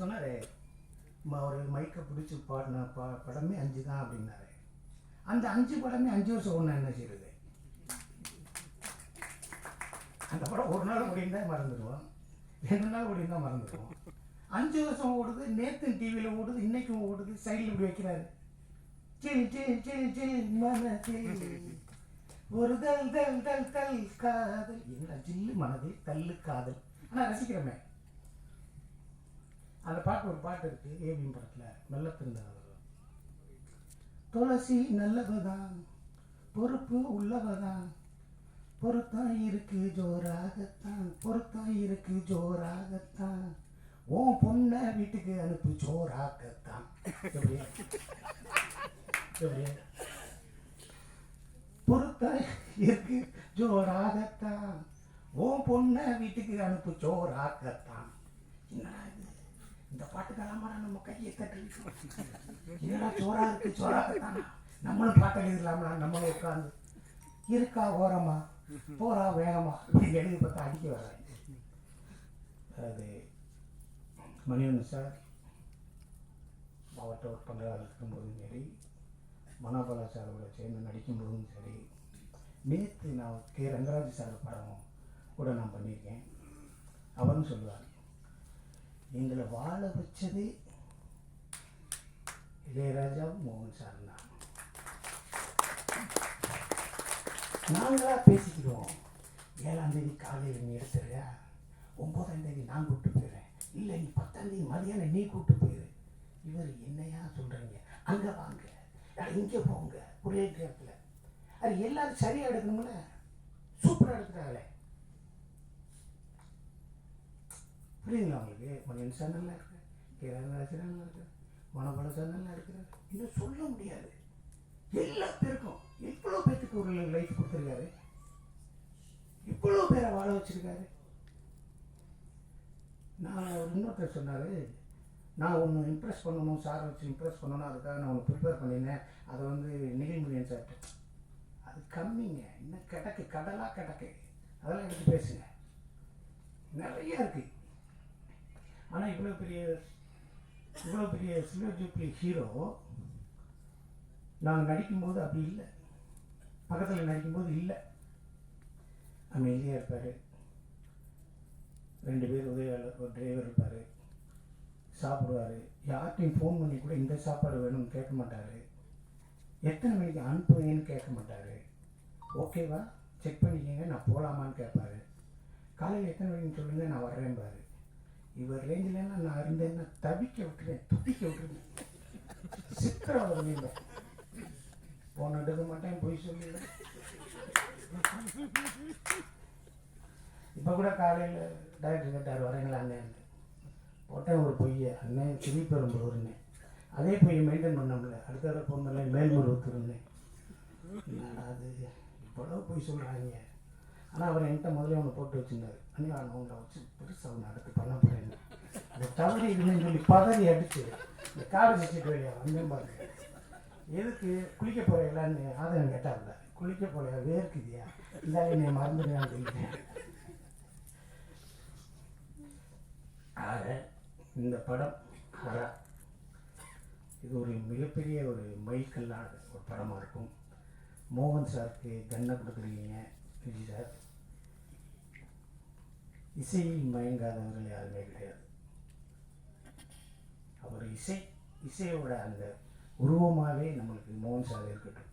சொன்னார் ஒரு மைக்கை பிடிச்சி பாடின பா படமே அஞ்சு தான் அப்படின்னாரு. அந்த அஞ்சு படமே அஞ்சு வருஷம் ஒன்று என்ன செய்யுது அந்த படம் ஒரு நாள் ஓடினா மறந்துடுவோம். ரெண்டு நாள் ஓடினா மறந்துடுவோம். அஞ்சு வருஷம் ஓடுது நேற்று டிவியில் ஓடுது இன்னைக்கும் ஓடுது சைடில் இப்படி வைக்கிறாரு. சில் சில் சில் சில் மனதில் ஒரு தல் தல் தல் தல் காதல். என்ன ஜில்லு மனதில் தள்ளு காதல். ஆனால் ரசிக்கிறோமே. அந்த பாட்டு ஒரு பாட்டு இருக்கு ஏபிஎம் படத்தில் நல்ல திருந்தார் துளசி நல்லவதான் பொறுப்பு உள்ளவதான். பொறுத்தான் இருக்கு ஜோராகத்தான். பொறுத்தான் இருக்கு ஜோராகத்தான். உன் பொண்ணை வீட்டுக்கு அனுப்பு ஜோராகத்தான். எப்படியா? இருக்கு ஜோராகத்தான். உன் பொண்ணை வீட்டுக்கு அனுப்பு ஜோராகத்தான். என்னடா இது? இந்த பாட்டுக்கெல்லாம் நம்ம கையை தட்டி என்னடா சோறா இருக்கு சோறாகத்தான் நம்மளும் பாட்டு எழுதலாமா நம்மளும் உட்காந்து இருக்கா ஓரமா போறா வேகமா? அப்படின்னு எழுதி பார்த்தா அடிக்க வர அது மணிவன் சார் மாவட்ட ஒர்க் இருக்கும்போதும் சரி மனோபலா சாரோட சேர்ந்து நடிக்கும்போதும் சரி நேற்று நான் கே ரங்கராஜ் சார் படம் கூட நான் பண்ணியிருக்கேன். அவரும் சொல்லுவார் எங்களை வாழ வச்சதே இளையராஜா மோகன் சார் தான். நாங்களாக பேசிக்கிறோம். ஏழாம் தேதி காலையில் நீ எடுத்துறியா? ஒன்பதாம் தேதி நான் கூப்பிட்டு போயிடுறேன். இல்லை நீ பத்தாம் தேதி மதியானம் நீ கூப்பிட்டு போயிரு. இவர் என்னையா சொல்கிறீங்க அங்கே வாங்க. இங்கே போங்க. ஒரே நேரத்தில் அது எல்லாரும் சரியாக எடுக்கணும்ல? சூப்பராக எடுக்கிறாங்களே புரியுதுங்களா உங்களுக்கு? மணியன் சார் இருக்கிறேன் இருக்கு கிரணராஜ் நல்லா இருக்கு மனோபல சார் இருக்கிறார் இன்னும் சொல்ல முடியாது. எல்லா பேருக்கும் இவ்வளோ பேத்துக்கு ஒரு லைஃப் கொடுத்துருக்காரு. இவ்வளோ பேரை வாழ வச்சுருக்காரு. நான் இன்னொருத்தர் சொன்னார் நான் ஒன்று இம்ப்ரெஸ் பண்ணணும் சாரை வச்சு இம்ப்ரெஸ் பண்ணணும் அதுக்காக நான் ஒன்று ப்ரிப்பேர் பண்ணினேன் அதை வந்து நிகழ்முடியன் சார் அது கம்மிங்க. இன்னும் கிடக்கு கடலாக கிடக்கு. அதெல்லாம் எடுத்து பேசுங்க. நிறைய இருக்குது ஆனால் இவ்வளோ பெரிய இவ்வளோ பெரிய சில்வர் ஜூப்ளி ஹீரோ நாங்கள் நடிக்கும்போது அப்படி இல்லை. பக்கத்தில் நடிக்கும்போது இல்லை. அமைதியாக இருப்பார். ரெண்டு பேர் உதவியாளர் ஒரு டிரைவர் இருப்பார். சாப்பிடுவார். யார்கிட்டையும் ஃபோன் பண்ணி கூட இந்த சாப்பாடு வேணும்னு கேட்க மாட்டார். எத்தனை மணிக்கு அனுப்புவீங்கன்னு கேட்க மாட்டார். ஓகேவா செக் பண்ணிக்கோங்க நான் போகலாமான்னு கேட்பாரு. காலையில் எத்தனை மணிக்கு சொல்லுங்கள் நான் வர்றேன்பாரு. இவர் ரேஞ்சிலலாம் நான் இருந்தேன்னா தவிக்க விட்டுறேன் துடிக்க விட்டுருவேன் சித்திர இல்லை போன எடுக்க மாட்டேன் பொய் சொல்லிடுவேன் இப்போ கூட காலையில் டாக்டர் கேட்டார் வரீங்களா அண்ணன் போட்டேன் ஒரு பொய்யை அண்ணன் திருப்பெரும்புறேன்னு அதே பொய்யை மெயின்டைன் பண்ணோம்ல அடுத்த தடவை போனதில்ல மேல்மருவத்தூர்னு என்னடா அது இவ்வளோ பொய் சொல்கிறாங்க ஆனால் அவர் என்கிட்ட முதல்ல ஒன்று போட்டு வச்சுருந்தார் நான் உங்களை வச்சு பெருசாக ஒன்று அடுத்து பண்ண போகிறேன் அந்த தவறி இல்லைன்னு சொல்லி பதறி அடிச்சு இந்த காடு வச்சுட்டு வழியா வந்தேன் பாருங்க. எதுக்கு குளிக்க போகிறீங்களான்னு ஆதரவு கேட்டார்ல. குளிக்க போறியா வேர்க்குதியா? இல்லை என்னை மறந்துடுவேன் சொல்லிட்டேன். ஆக இந்த படம் ஹரா இது ஒரு மிகப்பெரிய ஒரு மைல்கல்லான ஒரு படமாக இருக்கும். மோகன் சாருக்கு கன்னை கொடுக்குறீங்க. விஜய் சார். இசையை மயங்காதவர்கள் யாருமே கிடையாது. அவர் இசை இசையோட அந்த உருவமாகவே நம்மளுக்கு மோகன் சார் இருக்கட்டும்.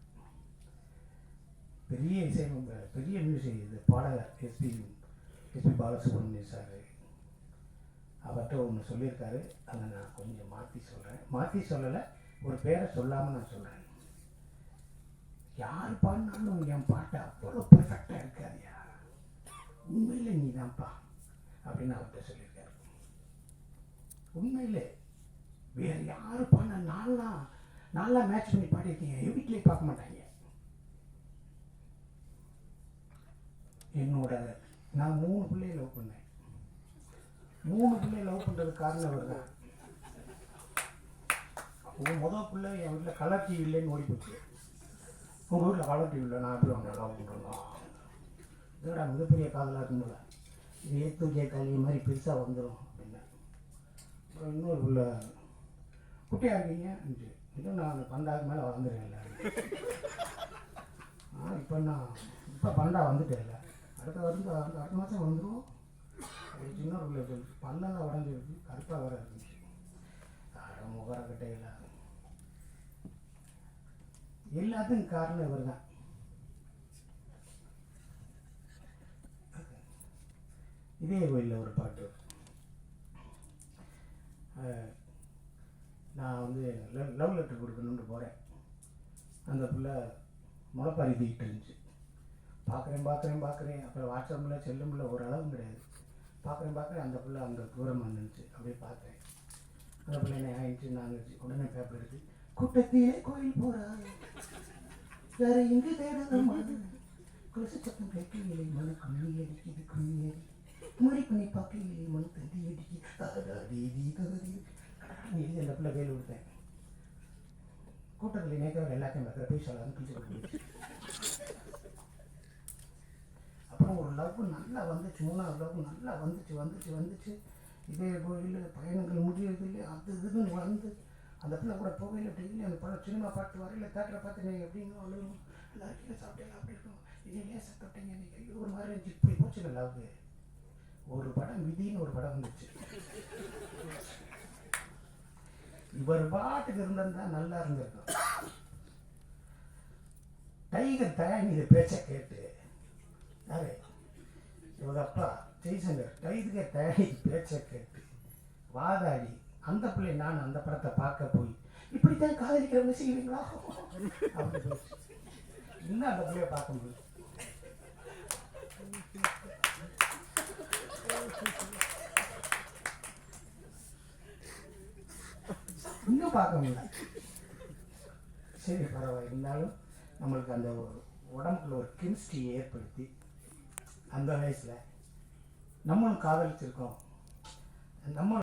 பெரிய இசை பெரிய மியூசிக் இது பாடகர் எஸ்பி எஸ்பி பாலசுப்ரமணியம் சார். அவர்கிட்ட ஒன்று சொல்லியிருக்காரு. அதை நான் கொஞ்சம் மாற்றி சொல்கிறேன் மாற்றி சொல்லலை ஒரு பேரை சொல்லாமல் நான் சொல்கிறேன் யார் பாடினாலும் என் பாட்டை அவ்வளோ பெர்ஃபெக்டாக இருக்காதியா உண்மையில் நீ தான்ப்பா அப்படின்னு அவர்கிட்ட சொல்லியிருக்காரு. உண்மையில் வேறு யார் பாடினா நான்லாம் நாலாம் மேட்ச் பண்ணி பாடியிருக்கீங்க. என் வீட்லேயே பார்க்க மாட்டாங்க. என்னோட நான் மூணு பிள்ளையை லவ் பண்ணேன். மூணு பிள்ளையை லவ் பண்ணுறதுக்கு காரணம் அவர் தான். மொதல் முதல் பிள்ளை என் வீட்டில் கலர் டிவி இல்லைன்னு ஓடி போச்சு உங்கள் வீட்டில் கலர் டிவி இல்லை நான் எப்படி அவங்க லவ் பண்ணுறோம் இதோட மிகப்பெரிய காதலாக இருக்கும்போது இது ஏத்து கேட்டாலி மாதிரி பெருசாக வந்துடும் அப்படின்னு. அப்புறம் இன்னொரு பிள்ளை குட்டியாக இருக்கீங்க அஞ்சு. இன்னும் நான் பண்டாக்கு மேலே வளர்ந்துருக்கேன்ல ஆ இப்போ நான் இப்போ பண்டா வந்துட்டேன்ல அடுத்த வருடம் அடுத்த அடுத்த மாதம் வந்துடும் ஒரு சின்ன ஒரு பிள்ளை சொல்லுச்சு பல்லெல்லாம் உடஞ்சிருக்கு. கருப்பாக வர இருந்துச்சு. அட முகர இல்லை எல்லாத்துக்கும் காரணம் இவர் தான் இதே கோயிலில் ஒரு பாட்டு. நான் வந்து லவ் லெட்டர் கொடுக்கணும்னு போகிறேன் அந்த பிள்ளை முளைப்பாரி தூக்கிட்டு இருந்துச்சு. பார்க்குறேன் பார்க்குறேன் பார்க்குறேன் அப்புறம் வாட்ஸ்அப்பில் செல்லுமில்ல ஓரளவு கிடையாது. பார்க்குறேன் பார்க்குறேன் அந்த பிள்ளை அங்கே தூரமாக இருந்துச்சு அப்படியே பார்த்தேன் அந்த பிள்ளை என்ன ஆயிடுச்சு நான் இருந்துச்சு உடனே பேப்பர் எடுத்து கூட்டத்திலே கோயில் போகிறா வேற எங்கே தேடுதம்மா குளிச்சு சத்தம் கேட்கவில்லை மன கும்மி அடிக்குது கும்மி அடிக்குது முறை பண்ணி பார்க்கலையே மண் தந்தி அடிக்கு தேவி தகுதி எழுதி அந்த பிள்ளை கையில் விடுத்தேன் கூட்டத்தில் நேற்று எல்லாத்தையும் பார்க்குற போய் சொல்லாமல் கிழிச்சு அப்புறம் ஒரு லவ் நல்லா வந்துச்சு மூணாவது லவ் நல்லா வந்துச்சு வந்துச்சு வந்துச்சு இதே கோயில் பயணங்கள் முடியறது இல்லை அது இதுன்னு வளர்ந்து அந்த பிள்ளை கூட போகையில் டெய்லி அந்த படம் சினிமா பாட்டு வரையில் தேட்டரை பார்த்து நீங்கள் எப்படிங்க அழுகும் எல்லாரும் சாப்பிட்டேன் அப்படி இருக்கும் இது ஏன் சாப்பிட்டீங்க நீங்கள் ஒரு மாதிரி இருந்துச்சு இப்படி போச்சு லவ் ஒரு படம் விதின்னு ஒரு படம் வந்துச்சு. இவர் பாட்டுக்கு இருந்திருந்தா நல்லா இருந்திருக்கும். டைகர் தயானி இதை பேச்ச கேட்டு யாரு? இவங்க அப்பா ஜெய்சங்கர் டைகர் தயானி பேச்ச கேட்டு வாதாடி அந்த பிள்ளை நான் அந்த படத்தை பார்க்க போய் இப்படித்தான் காதலிக்கிறவங்க செய்வீங்களா? அப்படி என்ன இன்னும் அந்த பிள்ளைய பார்க்க முடியும் இன்னும் பார்க்க முடியல. சரி பரவாயில்ல. இருந்தாலும் நம்மளுக்கு அந்த உடம்புக்குள்ள ஒரு கெமிஸ்ட்ரி ஏற்படுத்தி அந்த வயசில் நம்மளும் காதலிச்சிருக்கோம். நம்ம